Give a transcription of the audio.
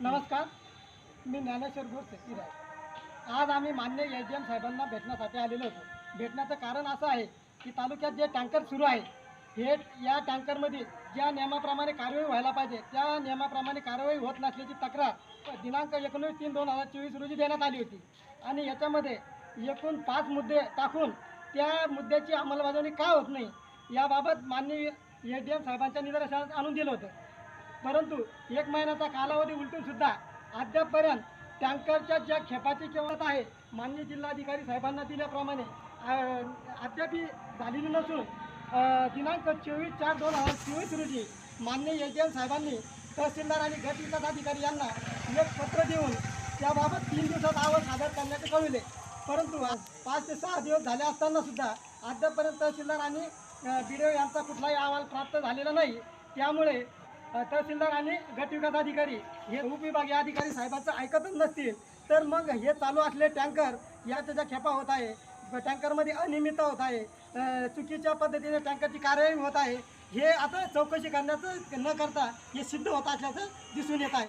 नमस्कार मी ज्ञानेश्वर घोष सचिव आहे आज आम्ही मान्य ए डी एम साहेबांना भेटण्यासाठी आलेलो होतो. भेटण्याचं कारण असं आहे की तालुक्यात जे टँकर सुरू आहे हे या टँकरमध्ये ज्या नियमाप्रमाणे कारवाई व्हायला पाहिजे त्या नियमाप्रमाणे कारवाई होत नसल्याची तक्रार दिनांक एकोणीस तीन दोन हजार चोवीस रोजी देण्यात आली होती. आणि याच्यामध्ये एकूण पाच मुद्दे टाकून त्या मुद्द्याची अंमलबजावणी का होत नाही याबाबत माननीय ए डी एम साहेबांच्या निदर्शनात आणून दिलं होतं. परंतु एक महिन्याचा कालावधी उलटून सुद्धा अद्यापपर्यंत टँकरच्या ज्या खेपाची किंमत आहे माननीय जिल्हाधिकारी साहेबांना दिल्याप्रमाणे अं, अद्यापही झालेली नसून दिनांक चोवीस चार दोन हजार चोवीस रोजी माननीय एच साहेबांनी तहसीलदार आणि गट विकास अधिकारी यांना एक पत्र देऊन त्याबाबत तीन दिवसात अहवाल सादर करण्याचे कळविले. परंतु आज पाच ते सहा दिवस झाले असताना सुद्धा अद्यापपर्यंत तहसीलदार आणि बी यांचा कुठलाही अहवाल प्राप्त झालेला नाही. त्यामुळे तहसीलदार आणि गट विकास अधिकारी हे उपविभागीय अधिकारी साहेबांचं ऐकतच नसतील. तर मग हे चालू असले टँकर या त्याच्या खेपा होत आहे. टँकरमध्ये अनियमितता होत आहे. चुकीच्या पद्धतीने टँकरची कार्यवाही होत आहे. हे आता चौकशी करण्याचं न करता हे सिद्ध होत असल्याचं दिसून येत आहे.